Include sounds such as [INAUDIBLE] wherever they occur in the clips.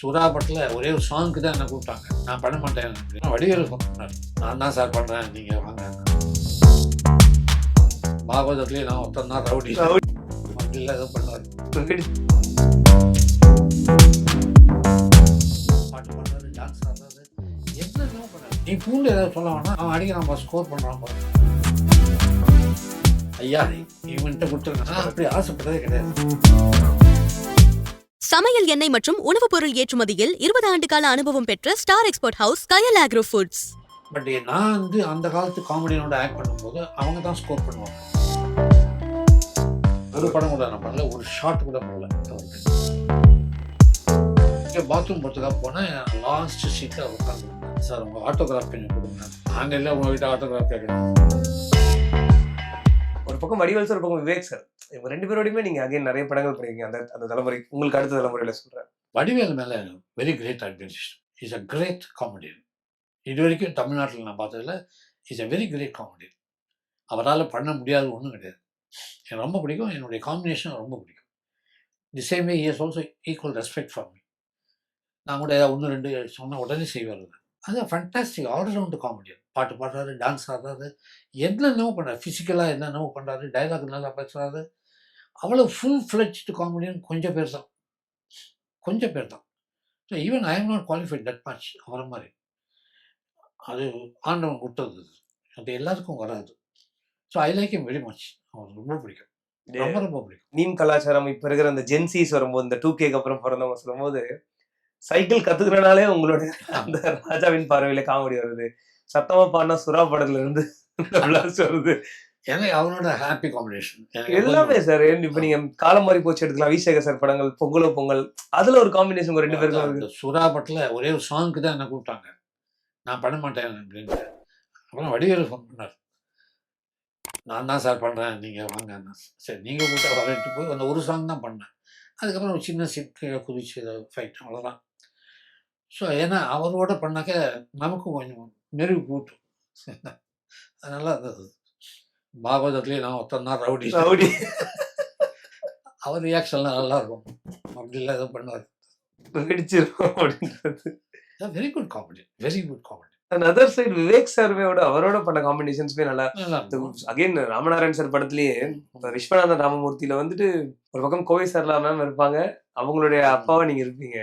சுறா படத்தில் ஒரே ஒரு சாங்க்கு தான் என்ன கூப்பிட்டாங்க. நான் பண்ண மாட்டேன். எனக்கு வடிவேலு சொன்னார் நான் தான் சார் பண்ணுறேன் நீங்கள் வாங்க. பாகவதத்துலேயே நான் ஒருத்தன் தான் ரவுடி. அப்படிலாம் எதுவும் பண்ணுவார் பாட்டு பண்ணுறது டான்ஸ் ஆடுறது என்ன பண்ணாரு. நீ பூண்டு ஏதாவது சொல்ல வேணா அவன் அடிக்கிறான் பா ஸ்கோர் பண்ணுறான் பா ஐயா இவன்கிட்ட கொடுத்துருங்க நான் அப்படி ஆசைப்பட்டதே கிடையாது. சமையல் எண்ணெய் மற்றும் உணவுப் பொருள் ஏற்றுமதியில் இருபது ஆண்டு கால அனுபவம் பெற்ற star export house Kayal agro foods but நான் வந்து அந்த காலத்து காமெடியோட ஆக்ட் பண்ணும்போது அவங்க தான் ஸ்கோர் பண்ணுவாங்க. ஒரு படம் கூட நான் பண்ணல ஒரு ஷாட் கூட பண்ணல. பாத்ரூம் போகிறதுக்காக போனேன் லாஸ்ட் சீட்டில் உட்காந்து சார் உங்கள் ஆட்டோகிராஃப் கொஞ்சம் கொடுங்க. நாங்கள் இல்லை உங்ககிட்ட ஆட்டோகிராஃப் கேட்கணும் ஒரு பக்கம் வடிவேல் சார் ஒரு பக்கம் விவேக் சார் இவங்க ரெண்டு பேரோடையுமே நீங்க அகைன் நிறைய படங்கள் பண்ணிருக்கீங்க. அந்த அந்த தலைமுறை உங்களுக்கு அடுத்த தலைமுறையில சொல்றேன். வடிவேல் மேலே வெரி கிரேட் அட்மினிஸ்ட் இஸ் அ கிரேட் காமெடியன் இது வரைக்கும் தமிழ்நாட்டில் நான் பார்த்ததில் is a very great comedian அவரால் பண்ண முடியாத ஒன்றும் கிடையாது. எனக்கு ரொம்ப பிடிக்கும். என்னுடைய காம்பினேஷன் ரொம்ப பிடிக்கும். The same way is also equal respect for me நான் கூட ஏதாவது ஒன்று ரெண்டு சொன்ன உடனே செய்வார் அது. அது ஃபண்டாஸ்டிக் ஆல்ரவுண்டு காமெடியன் பாட்டு பாடுறாரு டான்ஸ் ஆடுறாரு. என்னென்னவோ பண்ணுறாரு ஃபிசிக்கலாக என்னென்னவோ பண்ணுறாரு டைலாக் நல்லா பேசுகிறாரு அவ்வளோ ஃபுல் ஃப்ளெஜ்டு காமெடியன் கொஞ்சம் பேர் தான். கொஞ்சம் பேர் தான். So even I am not qualified that much அவரை மாதிரி. அது ஆண்டவன் கொடுத்தது. அது. அது எல்லாத்துக்கும் வராது. So I like him very much அவருக்கு ரொம்ப பிடிக்கும். ரொம்ப ரொம்ப பிடிக்கும். மீம் கலாச்சாரம் இப்ப இருக்கிற அந்த ஜென்சிஸ் வரும்போது இந்த டூ கேக்கு அப்புறம் பிறந்தவங்க சொல்லும்போது சைக்கிள் கத்துக்கிறனாலே உங்களுடைய அந்த ராஜாவின் பார்வையில காமெடி வருது. சத்தமா பாடினா சுறா படத்துல இருந்து வருது எனக்கு அவனோட ஹாப்பி காம்பினேஷன் எல்லாமே சார் இப்ப நீங்க காலம் மாறி போச்சு எடுத்துக்கலாம். விசேகர் சார் படங்கள் பொங்கலோ பொங்கல் அதுல ஒரு காம்பினேஷன் ரெண்டு பேருக்கும் சுறா பட்டில் ஒரே ஒரு சாங்க்கு தான் என்ன கூப்பிட்டாங்க. நான் பண்ண மாட்டேன் அப்படின்னு அப்புறம் வடிவேலு ஃபோன் பண்ணார். நான் தான் சார் பண்ணுறேன் நீங்கள் வாங்க. சரி நீங்கள் கூப்பிட்டா வரட்டு போய் அந்த ஒரு சாங் தான் பண்ணேன். அதுக்கப்புறம் ஒரு சின்ன சிட் குதிச்சு ஃபைட் அவ்வளோதான் ஸோ ஏன்னா அவரோட பண்ணாக்க நமக்கும் கொஞ்சம் மெருகு கூட்டும் அதனால அது பாகவதத்துலேயே நான் ஒருத்தன் தான் ரவுடி. ரவுடி. அவர் ரியாக்ஷன்லாம் நல்லா இருக்கும். அப்படிலாம் எதுவும் பண்ணுவார் வெடிச்சிரும் அப்படின்றது. Very good comedy very good comedy other side Vivek சார்வேயோட அவரோட பண்ண காம்பினேஷன்ஸ்மே நல்லா அகைன் ராமநாராயண் சார் படத்துலயே விஸ்வநாதன் ராமமூர்த்தியில வந்துட்டு ஒரு பக்கம் கோவை சார்லாம் மேம் இருப்பாங்க. அவங்களுடைய அப்பாவை நீங்க இருப்பீங்க.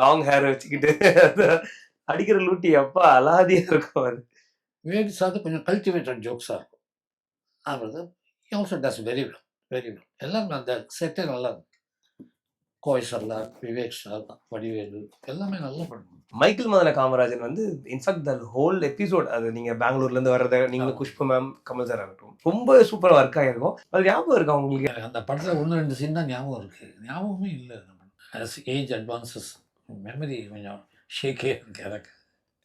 லாங் ஹேர் வச்சுக்கிட்டு. அடிக்கிற லூட்டி அப்பா அலாதியா இருக்கும் அது. விவேக் சார் கொஞ்சம் கல்டிவேட்டட் ஜோக்ஸாக இருக்கும். அவர் also does very well very well எல்லாமே அந்த செட்டே நல்லா இருக்கும். கோவை சார்லாம் விவேக் சார் வடிவேலு எல்லாமே நல்லா பண்ணுவாங்க. மைக்கேல் மதன காமராஜன் வந்து இன்ஃபேக்ட் த ஹோல் எபிசோட் அது நீங்க பெங்களூர்ல இருந்து வர்றத நீங்க ஆமா. குஷ்பு மேம் கமல் சார் ஆகட்டும் ரொம்ப சூப்பரா ஒர்க் ஆயிருக்கும் அது ஞாபகம் இருக்கா உங்களுக்கு? அந்த படத்தில் ஒன்று ரெண்டு சீன் தான் ஞாபகம் இருக்குது ஞாபகமே இல்லை. ஏஜ் அட்வான்சஸ் மெமரி கொஞ்சம் ஷேக்கே எனக்கு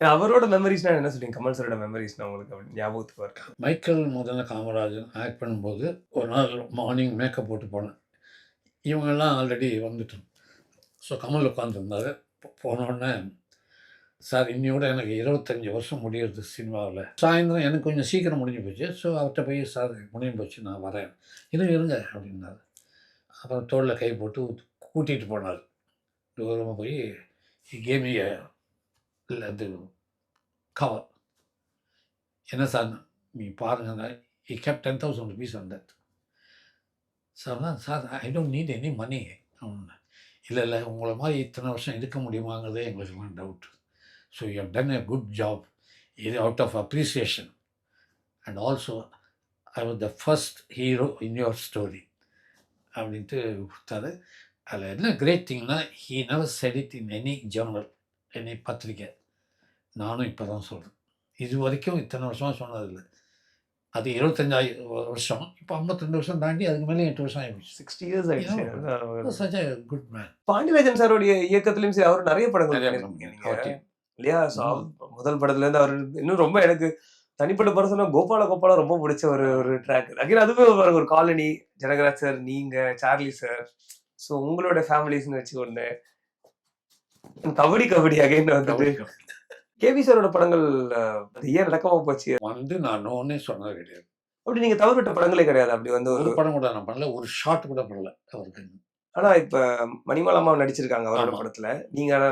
அவரோட மெமரிஸ்னா என்ன சொல்றீங்க? கமல் சாரோட மெமரிஸ்னா உங்களுக்கு ஞாபகத்துக்கு இருக்கு மைக்கேல் முதல்ல காமராஜன் ஆக்ட் பண்ணும்போது ஒரு நாள் மார்னிங் மேக்கப் போட்டு போனேன். இவங்கெல்லாம் ஆல்ரெடி வந்துட்டோம். ஸோ கமல் உட்காந்துருந்தாரு போனோடனே சார் இன்னையோட எனக்கு இருபத்தஞ்சி வருஷம் முடியுது சினிமாவில். சாயந்தரம் எனக்கு கொஞ்சம் சீக்கிரம் முடிஞ்சு போச்சு. ஸோ அவர்கிட்ட போய் சார் முடிஞ்சு போச்சு நான் வரேன். இருங்க இருங்க அப்படின்னாரு. அப்புறம் தோளில் கை போட்டு கூட்டிகிட்டு போனார். தூரமாக போய் கேமிய இல்லை அது கவர் என்ன சார் நீ பாருங்க he kept ten thousand rupees on that. Sir தான் sir I don't need any money இல்லை இல்லை உங்களை மாதிரி இத்தனை வருஷம் இருக்க முடியுமாங்கிறதே எங்களுக்குலாம் doubt so you have done a good job இது out of appreciation and also I was the first hero in your story அப்படின்ட்டு கொடுத்தாரு. அதில் என்ன great திங்னா he never said it in any journal any பத்திரிக்கை நானும் இப்போ தான் சொல்கிறேன் இது வரைக்கும் இத்தனை வருஷமாக சொன்னதில்லை. அது இருபத்தஞ்சாயி வருஷம். இப்போ ஐம்பத்திரெண்டு வருஷம் தாண்டி அதுக்கு மேலே எட்டு வருஷம் ஆகிடுச்சு சிக்ஸ்டி இயர்ஸ் ஆயிடுச்சு. குட் மேன் பாண்டியராஜன் சாரோடைய இயக்கத்திலயும் சரி அவர் நிறைய படங்கள். இல்லையா முதல் படத்துல இருந்து அவர் இன்னும் ரொம்ப எனக்கு தனிப்பட்ட பர்சனா கோபால கோபாலா ரொம்ப பிடிச்ச ஒரு ஒரு ட்ராக் அகைன் அதுவே ஒரு ஒரு காலனி ஜனகராஜ் சார் நீங்க சார்லி சார் ஸோ உங்களோட ஃபேமிலிஸ்னு வச்சு ஒண்ணு கபடி கபடி அகைன் வந்துட்டு கேபி சாரோட படங்கள் அது ஏன் நடக்காம போச்சு? வந்து நான் நோன்னே சொன்னது கிடையாது. அப்படி நீங்க தவறுவிட்ட படங்களே கிடையாது அப்படி வந்து ஒரு படம் கூட நான் பண்ணல ஒரு ஷாட் கூட பண்ணல அவருக்கு. ஆனா இப்ப மணிமாலா அம்மா நடிச்சிருக்காங்க அவரோட. படத்துல. நீங்க ஆனா.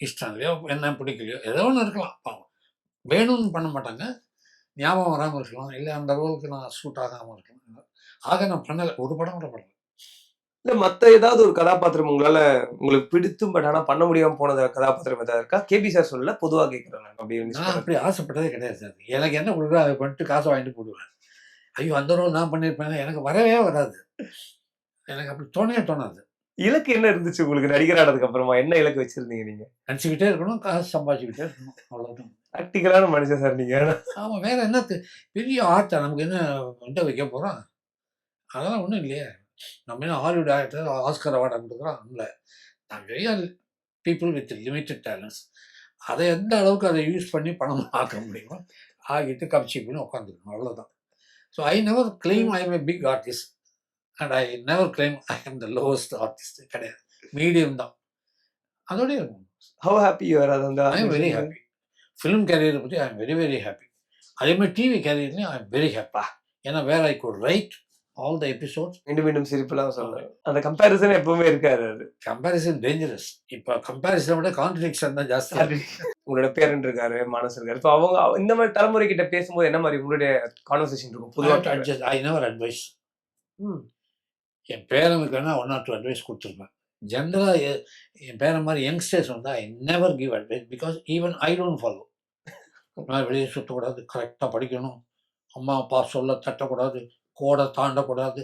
இஷ்டம் இல்லையோ என்ன பிடிக்கலையோ ஏதோ ஒன்று இருக்கலாம் வேணும்னு பண்ண மாட்டாங்க. ஞாபகம் வராமல் இருக்கலாம். இல்லை அந்த ரோலுக்கு நான் சூட் ஆகாமல் இருக்கலாம். ஆக நான் பண்ணலை ஒரு படம் கூட பண்ணல. இல்ல மத்த ஏதாவது ஒரு கதாபாத்திரம் உங்களால உங்களுக்கு பிடித்தும் பட் ஆனா பண்ண முடியாம போனது கதாபாத்திரம் ஏதாவது இருக்கா? கேபி சார் சொல்லல பொதுவா கேட்கிறேன் நான் அப்படி நான் ஆசைப்பட்டதே கிடையாது சார். எனக்கு என்ன கொடுக்குறோ அதை பண்ணிட்டு காசை வாங்கிட்டு போடுவேன். ஐயோ அந்த ரோல் நான் பண்ணியிருப்பேன் எனக்கு வரவே வராது. எனக்கு அப்படி தோணவே தோணாது. இலக்கு என்ன இருந்துச்சு உங்களுக்கு? நடிகர் ஆனதுக்கு அப்புறமா என்ன இலக்கு வச்சிருந்தீங்க நீங்க? நடிச்சுக்கிட்டே இருக்கணும் காசு சம்பாதிச்சுக்கிட்டே இருக்கணும் அவ்வளோதான் ப்ராக்டிக்கலான மனுஷன் சார் நீங்க. ஆமாம் வேற என்ன பெரிய ஆர்ட்டை நமக்கு என்ன எந்த வைக்க போகிறோம் அதெல்லாம் ஒன்றும் இல்லையே. நம்ம என்ன ஹாலிவுட் ஆக்டர் ஆஸ்கர் அவார்டு கொடுக்குறோம் இல்லை நான் real people with limited talents அதை எந்த அளவுக்கு அதை யூஸ் பண்ணி பணம் ஆக்க முடியுமோ ஆகிட்டு கப்சிப்புன்னு உட்காந்துக்கணும் அவ்வளோதான் so I never claim I am a big artist and I never claim I am the lowest artist கிடையாது. மீடியம் தான். அதோடய ஹவ் ஹாப்பி யூ அது அந்த I am very happy film கேரியரை பற்றி I am very very happy அதே மாதிரி TV கேரியர்லையும் I am very happy ஏன்னா வேற I could write all the episodes மீண்டும் மீண்டும் சிரிப்புலாம் சொல்றேன் அந்த கம்பேரிசன் எப்பவுமே இருக்காது அது. கம்பேரிசன் டேஞ்சரஸ் இப்போ கம்பேரிசனை விட கான்ட்ரடிக்ஷன் தான் அது. உங்களோட பேரண்ட் இருக்காரு மனசு இருக்காரு. இப்போ அவங்க இந்த மாதிரி தலைமுறை கிட்ட பேசும்போது என்ன மாதிரி உங்களுடைய கான்வர்சேஷன் இருக்கும்? பொதுவாக அட்ஜஸ்ட் ஐ நெவர் அட்வைஸ் ம். என் பேரனுக்கு வேணால் ஒன் ஆர் டூ அட்வைஸ் கொடுத்துருப்பேன் ஜென்ரலாக என் பேரன் மாதிரி யங்ஸ்டர்ஸ் வந்து I never give advice because even I don't follow நான் வெளியே சுற்றக்கூடாது கரெக்டாக படிக்கணும். அம்மா அப்பா சொல்ல தட்டக்கூடாது. கோடை தாண்டக்கூடாது.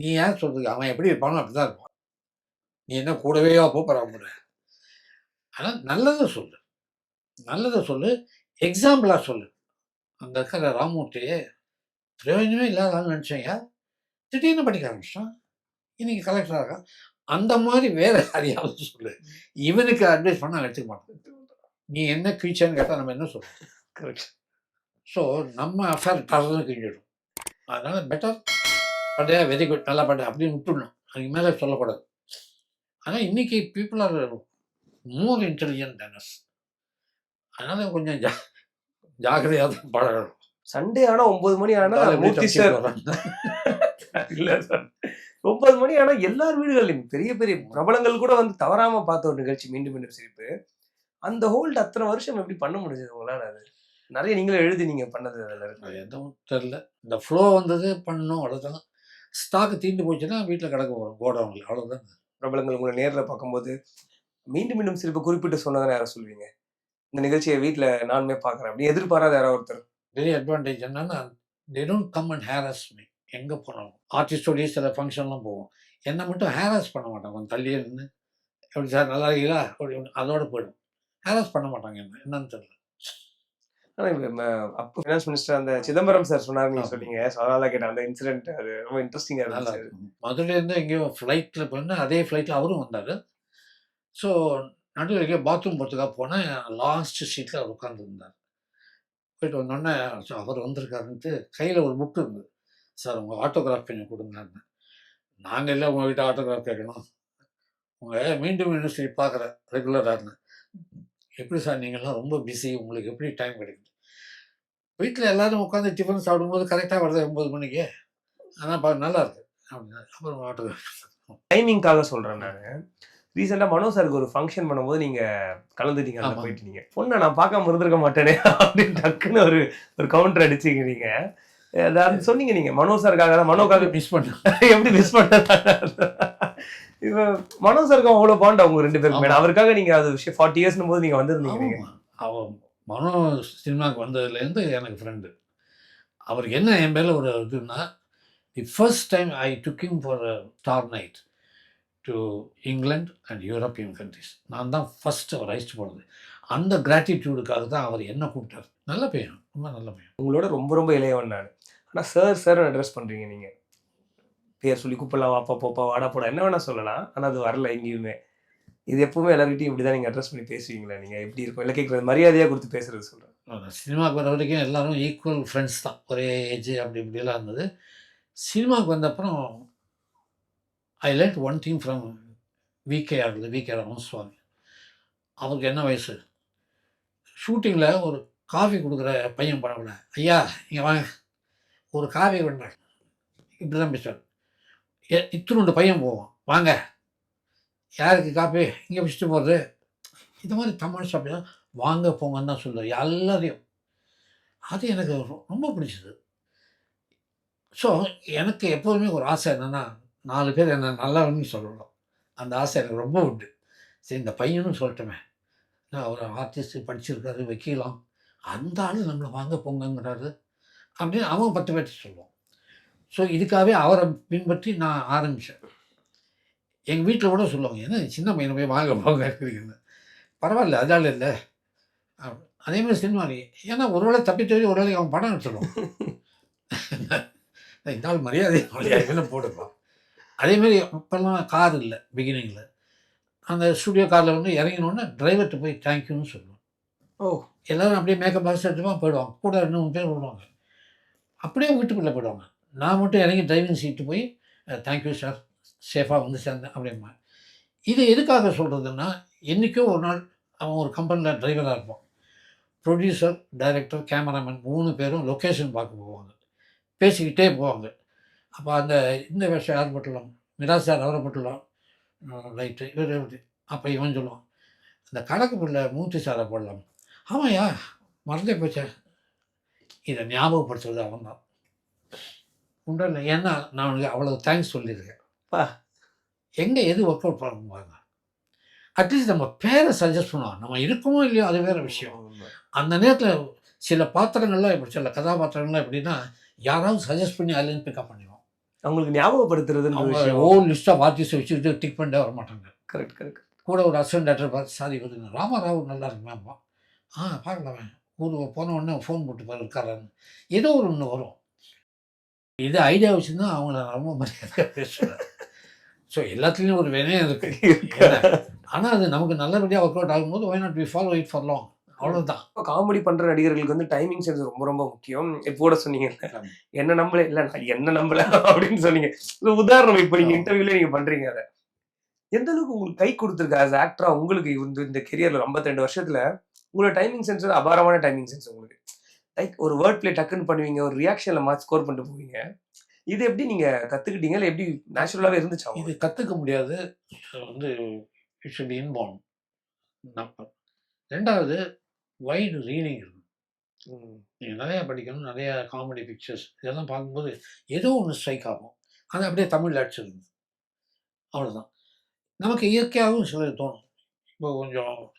நீ ஏன் சொல்றது அவன் எப்படி இருப்பானோ அப்படி தான் இருப்பான். நீ என்ன கூடவே போகிற முடிய ஆனால் நல்லதை சொல்லு. நல்லதை சொல்லு. எக்ஸாம்பிளாக சொல்லு. அந்த இருக்கிற ராமூர்த்தியே பிரயோஜனமே இல்லாத ஆள் நினச்சேங்க திடீர்னு படிக்க ஆரம்பிச்சிட்டான். இன்னைக்கு கலெக்டராக இருக்கான். அந்த மாதிரி வேற யாரையாவது சொல்லு. இவனுக்கு அட்வைஸ் பண்ண அவன் எடுத்துக்க மாட்டான். நீ என்ன கிழிச்சேன்னு கேட்டால் நம்ம என்ன சொல்லுவோம் கரெக்ட் ஸோ நம்ம அஃபேர் டர்னு கிழிஞ்சிடும் அதனால பெட்டர் பண்டையா வெரி குட் நல்லா பண்ற அப்படின்னு விட்டுடணும். அதுக்கு மேலே சொல்லக்கூடாது. ஆனால் இன்னைக்கு people are more intelligent than us அதனால கொஞ்சம் ஜா ஜாக்கிரதையாக தான் பழகணும். சண்டே ஆனா ஒன்பது மணி ஆனா அதாவது எப்படி மூர்த்தி சார். இல்ல சார். ஒன்பது மணி ஆனா எல்லார் வீடுகள்லையும் பெரிய பெரிய பிரபலங்கள் கூட வந்து தவறாம பார்த்த ஒரு நிகழ்ச்சி மீண்டும் மீண்டும் சிரிப்பு. அந்த ஹோல்ட் அத்தனை வருஷம் எப்படி பண்ண முடிஞ்சது உங்களால அது? நிறைய நீங்களே எழுதி நீங்க பண்ணது அதுல இருக்கு. எதுவும் தெரில இந்த ஃப்ளோ வந்தது பண்ணணும் அவ்வளோதான் ஸ்டாக்கு தீர்ந்து போச்சுன்னா வீட்டில் கிடக்க போகிறோம் கோடவுனில் அவ்வளோதான் பிரபலங்கள் உங்களை நேர்ல பார்க்கும்போது மீண்டும் மீண்டும் சிரிப்பு குறிப்பிட்டு சொன்னதை யாரை சொல்லுவீங்க. இந்த நிகழ்ச்சியை வீட்ல நானுமே பாக்குறேன் அப்படி எதிர்பாராத யாரோ ஒருத்தர். பெரிய அட்வான்டேஜ் என்னன்னா they don't come and harass me எங்கே போனாலும் ஆர்டிஸ்டோடைய சில ஃபங்க்ஷன்லாம் போவோம். என்னை மட்டும் ஹேரஸ் பண்ண மாட்டாங்க. கொஞ்சம் தள்ளியே நின்று எப்படி சார் நல்லா இருக்கீங்களா? அப்படி அதோட போயிடும். ஹேரஸ் பண்ண மாட்டாங்க என்ன? என்னன்னு தெரியல. அப்போ ஃபினான்ஸ் மினிஸ்டர் அந்த சிதம்பரம் சார் சொன்னாரு நீங்க. சொன்னீங்க So அதனால கேட்டேன். அந்த இன்சிடென்ட் அது ரொம்ப இன்ட்ரெஸ்டிங்கா நல்லா இருந்துச்சு இருக்கும் மதுரையிலேருந்து எங்கேயோ ஃப்ளைட்டில் போயிருந்தேன் அதே ஃப்ளைட்டில் அவரும் வந்தார். ஸோ நடுவில் எங்கேயோ பாத்ரூம் போகிறதுக்காக போனேன் லாஸ்ட் சீட்டில் அவர் உட்காந்துருந்தார் போயிட்டு வந்தோடனே "சோ, அவர் வந்திருக்காருன்ட்டு கையில் ஒரு புக் இருந்தது சார் உங்கள் ஆட்டோகிராஃப் பண்ணி கொடுங்கன்னு நாங்கள் இல்லை உங்கள்கிட்ட ஆட்டோகிராஃப் கேட்கணும். உங்கள் மீண்டும் யூனிவர்சிட்டி பார்க்குறேன் ரெகுலராக இருந்தேன். எப்படி சார் நீங்கள்லாம் ரொம்ப பிஸி உங்களுக்கு எப்படி டைம் கிடைக்குது? வீட்டில் எல்லாரும் உட்காந்து டிஃபன் சாப்பிடும்போது கரெக்டாக வருது ஒம்பது மணிக்கு. ஆனால் பா நல்லா இருக்கு. அப்படின்னா அப்புறம் ஆட்டோகிராஃப் டைமிங்காக சொல்றேன் நானு. ரீசெண்டா மனோ சாருக்கு ஒரு ஃபங்க்ஷன் பண்ணும்போது நீங்க கலந்துட்டீங்க ஆமா. போயிட்டு நீங்க. பொண்ணை நான் பார்க்காம இருந்திருக்க மாட்டேனே [LAUGHS] அப்படின்னு டக்குன்னு ஒரு ஒரு கவுண்டர் அடிச்சீங்க நீங்க அது அது சொன்னீங்க நீங்க மனோ சாருக்காக தான் மனோக்காக மிஸ் பண்ணேன் எப்படி மிஸ் பண்ண? [LAUGHS] [LAUGHS] இப்ப மனோ சாருக்கும் அவ்வளவு பாண்ட் அவங்க ரெண்டு பேருக்கு மேடம் அவருக்காக நீங்க அது விஷயம் ஃபார்ட்டி இயர்ஸ்னும் போது நீங்க வந்திருந்தீங்க. அவன் மனோ சினிமாவுக்கு வந்ததுலேருந்து எனக்கு ஃப்ரெண்டு அவருக்கு என்ன என் மேலே ஒரு இதுன்னா the first time I டுக்கிங் for star night to England and European countries நான் தான் ஃபர்ஸ்ட் அவர் அழைச்சிட்டு போனது. அந்த கிராட்டிடியூடுக்காக தான் அவர் என்ன கூப்பிட்டார். நல்ல பையன். ரொம்ப நல்ல பையன். உங்களோட ரொம்ப ரொம்ப இளையவன் நான். ஆனா சார் சார் அட்ரஸ் பண்றீங்க நீங்க. பேர் சொல்லி கூப்பிடலாம் வாப்பா போப்பா வாடா போடா. என்ன வேணால் சொல்லலாம். ஆனால் அது வரல எங்கேயுமே. இது எப்பவுமே எல்லார்கிட்டையும் இப்படிதான் நீங்கள் அட்ரஸ் பண்ணி பேசுவீங்களா நீங்கள் எப்படி இருக்கும் இல்லை கேட்குறது மரியாதையாக கொடுத்து பேசுறது சொல்கிறேன் சினிமாவுக்கு வர வரைக்கும் எல்லாரும் ஈக்குவல் ஃப்ரெண்ட்ஸ் தான். ஒரே ஏஜ் அப்படி இப்படிலாம் இருந்தது. சினிமாவுக்கு வந்த அப்புறம் I learnt one thing from VKR VK Ramaswamy அவருக்கு என்ன வயசு? ஷூட்டிங்கில் ஒரு காஃபி கொடுக்குற பையன் பண்ணக்கூட ஐயா இங்கே வாங்க. ஒரு காஃபி பண்ணுறேன் இப்படி தான் பேசுவார். இத்தினுண்டு பையன் போவோம். வாங்க. யாருக்கு காப்பி? இங்கே வச்சுட்டு போகிறது இந்த மாதிரி தமிழ் சாப்பிட்டா வாங்க போங்கன்னு தான் சொல்லுவார். எல்லாரையும். அது எனக்கு ரொம்ப பிடிச்சது. ஸோ எனக்கு எப்போதுமே ஒரு ஆசை என்னென்னா நாலு பேர் என்ன நல்லவன்னு சொல்லணும். அந்த ஆசை எனக்கு ரொம்ப உண்டு. சரி இந்த பையனும் சொல்லட்டுமே. நான் ஒரு ஆர்டிஸ்ட் படிச்சிருக்காரு வைக்கலாம். அந்த ஆள் நம்மளை வாங்க போங்கங்கிறாரு. அப்படின்னு அவன் பத்து பேர்த்து சொல்லுவான். ஸோ இதுக்காகவே அவரை பின்பற்றி நான் ஆரம்பித்தேன் எங்கள் வீட்டில் கூட சொல்லுவாங்க என்ன சின்ன பையனை போய் வாங்க போங்க பரவாயில்ல அதால் இல்லை. அதே மாதிரி சினிமாரி ஏன்னா ஒரு வேளை தப்பி தவறி ஒரு வேளைக்கு அவன் படம் எடுத்துடுவான் [LAUGHS] இந்த ஆள் மரியாதை மரியாதைன்னு போட்டுப்பான் அதேமாரி அப்போல்லாம் கார் இல்லை பிகினிங்கில் அந்த ஸ்டுடியோ காரில் வந்து இறங்கினோடனே டிரைவர்கிட்ட போய் தேங்க்யூன்னு சொல்லுவோம் ஓ. எல்லாரும் அப்படியே மேக்கப் பாக்ஸ் எடுத்துமா போயிடுவாங்க கூட மூணு பேர் வருவாங்க. அப்படியே வீட்டுக்குள்ளே போயிடுவாங்க. நான் மட்டும் இறங்கி டிரைவிங் சீட்டு போய் தேங்க்யூ சார் சேஃபாக வந்து சேர்ந்தேன் அப்படிமா இது எதுக்காக சொல்கிறதுன்னா என்றைக்கோ ஒரு நாள் அவன் ஒரு கம்பெனியில் டிரைவராக இருப்பான். ப்ரொடியூசர் டைரக்டர் கேமராமேன் மூணு பேரும் லொக்கேஷன் பார்க்க போவாங்க. பேசிக்கிட்டே போவாங்க. அப்போ அந்த இந்த விஷயம் யார் பட்டலாம்? மிராஸ் சார் அவரை பட்டலாம். லைட்டு இவர் அப்போ இவன் சொல்லுவான் அந்த கணக்கு பிள்ளை மூர்த்தி சாரை போடலாம்? ஆமாயா மறந்தே போச்சேன் இதை ஞாபகப்படுத்துறது அவன் தான். உண்டா இல்லை ஏன்னா நான் அவனுக்கு அவ்வளோ தேங்க்ஸ் சொல்லியிருக்கேன். பா. எங்கே எது ஒர்க் அவுட் பண்ணுவாங்க அட்லீஸ்ட் நம்ம பேரை சஜஸ்ட் பண்ணுவோம். நம்ம இருக்கோமோ இல்லையோ அது வேறு விஷயம். அந்த நேரத்தில் சில பாத்திரங்கள்லாம் இப்படி சில கதாபாத்திரங்கள்லாம் எப்படின்னா யாராவது சஜஸ்ட் பண்ணி அதுலேருந்து பிக்கப் பண்ணிடுவோம். அவங்களுக்கு ஞாபகப்படுத்துறதுன்னு அவங்க ஓல் லிஸ்ட்டாக ஆர்டிஸ்ட் வச்சுக்கிட்டு டிக் பண்ணே வர மாட்டாங்க. கரெக்ட் கரெக்ட் கூட ஒரு அசிஸ்டன்ட் டேரக்டர் பார்த்து சாரி வருதுங்க ராமாராவ் நல்லா இருக்கு மேம்பா ஆ பார்க்கலாமே ஊருக்கு போன உடனே ஃபோன் போட்டு பாரு இருக்காரான்னு ஏதோ ஒரு ஒன்று வரும். இது ஐடியா வச்சுருந்தா அவங்கள ரொம்ப மரியாதையாக பேசுவேன். ஸோ எல்லாத்துலேயும் ஒரு வினயம் இருக்குது ஆனால் அது நமக்கு நல்லபடியாக ஒர்க் அவுட் ஆகும்போது why not we follow it for long அவ்வளோதான் காமெடி பண்ற நடிகர்களுக்கு வந்து டைமிங் சென்ஸ் ரொம்ப ரொம்ப முக்கியம். இப்போ கூட சொன்னீங்க என்ன நம்பல? இல்ல நான் என்ன நம்பல? அப்படின்னு சொன்னீங்க. உதாரணம். இப்போ நீங்க ஆமா. இன்டர்வியூல நீங்க பண்றீங்க அதை. எந்த அளவுக்கு உங்களுக்கு கை கொடுத்துருக்கு ஆஸ் ஆக்டரா உங்களுக்கு இந்த இந்த கெரியர்ல 52 வருஷத்துல உங்களோட டைமிங் சென்ஸ் அபாரமான டைமிங் சென்ஸ் உங்களுக்கு? லைக் ஒரு வேர்ட் பிளே டக்குன்னு பண்ணுவீங்க ஒரு ரியாக்ஷன்ல மார்க் ஸ்கோர் பண்ணிட்டு போவீங்க. இது எப்படி நீங்க கத்துக்கிட்டீங்க? இல்ல எப்படி நேச்சுரலாவே இருந்துச்சா இது? கற்றுக்க முடியாது. வந்து இட் ஷுட் இன்பார்ன் நம்ம ரெண்டாவது வைடு ரீடிங் இருக்கும். நீங்கள் நிறையா படிக்கணும் நிறைய காமெடி பிக்சர்ஸ் இதெல்லாம் பார்க்கும்போது ஏதோ ஒன்று ஸ்ட்ரைக் ஆகும். அது அப்படியே தமிழில் அடிச்சிருது அவ்வளோதான் நமக்கு இயற்கையாகவும் சிலது தோணும். இப்போ கொஞ்சம்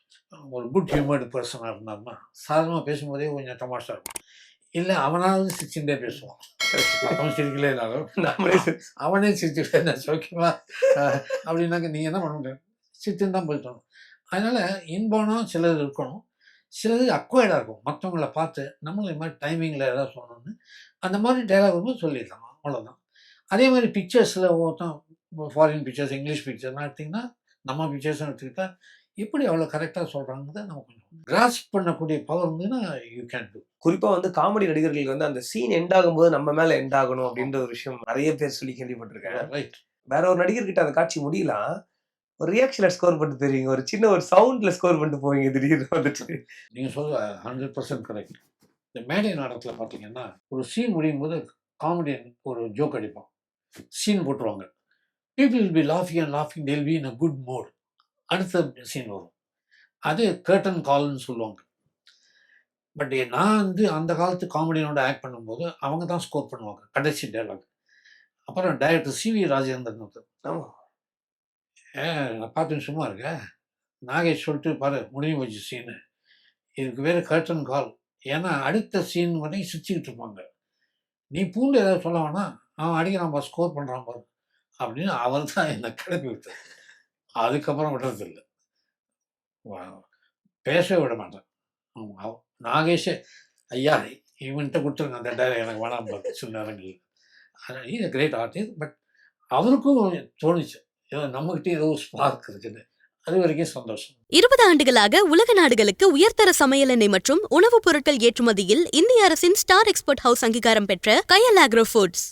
ஒரு குட் ஹியூமர்டு பர்சனாக இருந்தாருன்னா சாதாரணமாக பேசும்போதே கொஞ்சம் தமாஷா இருக்கும். இல்லை அவனாவது சிரிச்சுட்டே பேசுவான். அவன் சிரிக்கலே இல்லாலும் நாமளே செ- அவனே சிரிச்சுட்டு ஓகேவா? அப்படின்னாக்க நீங்கள் என்ன பண்ண முடியும்? சிரிச்சுன்னு தான் போயிட்டோம் அதனால் இன்பானம் சிலது இருக்கணும். சிலது அக்வைர்டாக இருக்கும். மற்றவங்கள பார்த்து நம்மளும் இது மாதிரி டைமிங்கில் ஏதாவது சொல்லணும்னு அந்த மாதிரி டைலாக் வந்து சொல்லிடலாம். அவ்வளோதான் அதே மாதிரி பிக்சர்ஸில் ஒவ்வொருத்தன் ஃபாரின் பிக்சர்ஸ் இங்கிலீஷ் பிக்சர்லாம் எடுத்திங்கன்னா நம்ம பிக்சர்ஸும் எடுத்துக்கிட்டா எப்படி அவ்வளோ கரெக்டாக சொல்கிறாங்கிறத நம்ம கொஞ்சம் கிராஸ் பண்ணக்கூடிய பவர் இருந்ததுன்னா யூ கேன் டூ குறிப்பா வந்து காமெடி நடிகர்களுக்கு வந்து அந்த சீன் எண்ட் ஆகும்போது நம்ம மேல எண்ட் ஆகணும் அப்படின்ற ஒரு விஷயம் நிறைய பேர் சொல்லி கேள்விப்பட்டிருக்கேன். ரைட் வேற ஒரு நடிகர்கிட்ட அந்த காட்சி முடியலாம் ஒரு ரியாக்ஷன்ல ஸ்கோர் பண்ணிட்டு போயிருவீங்க. ஒரு சின்ன ஒரு சவுண்ட்ல ஸ்கோர் பண்ணிட்டு போவீங்க திடீர்னு வந்துட்டு. நீங்கள் சொல்ல ஹண்ட்ரட் பர்சன்ட் கரெக்ட் இந்த மேடை நாடகத்தில் பார்த்தீங்கன்னா ஒரு சீன் முடியும் போது காமெடியன் ஒரு ஜோக் அடிப்பான். சீன் போட்டுருவாங்க. People will be லாஃபிங் and லாஃபிங் del be in a good mode அடுத்த சீன் வரும். அது கர்டன் கால்னு சொல்லுவாங்க. பட் நான் வந்து அந்த காலத்து காமெடியனோட ஆக்ட் பண்ணும்போது அவங்க தான் ஸ்கோர் பண்ணுவாங்க. கடைசி டைலாக் அப்புறம் டைரக்டர் சி வி ராஜேந்திரன் நான் பார்த்துன்னு சும்மா இருக்க. நாகேஷ் சொல்லிட்டு பாரு முடிஞ்சு போச்சு சீனு இதுக்கு வேறு கர்டன் கால் ஏன்னா அடுத்த சீன் வரையும் சிரிச்சுக்கிட்டு இருப்பாங்க. நீ பூண்டு ஏதாவது சொல்ல வேணாம் அவன் அடிக்கிறான் பா ஸ்கோர் பண்ணுறான் பாரு. அப்படின்னு அவர் தான் என்னை கிளப்பி விட்டார். அதுக்கப்புறம் விடுறதில்லை. பேசவே விட மாட்டேன். ஆமா, நாகேஷே ஐயா இவன்கிட்ட கொடுத்துருங்க அந்த டேரக்டர் எனக்கு வேணாம் சில நேரங்களில் இஸ் கிரேட் ஆர்டிஸ்ட் பட் அவருக்கும் தோணுச்சு. ஏதோ நம்மகிட்ட ஏதோ ஸ்பார்க் இருக்குது அது வரைக்கும் சந்தோஷம். இருபது ஆண்டுகளாக உலக நாடுகளுக்கு உயர்தர சமையல் எண்ணெய் மற்றும் உணவுப் பொருட்கள் ஏற்றுமதியில் இந்திய அரசின் ஸ்டார் எக்ஸ்போர்ட் ஹவுஸ் அங்கீகாரம் பெற்ற கயல் ஆக்ரோ ஃபுட்ஸ்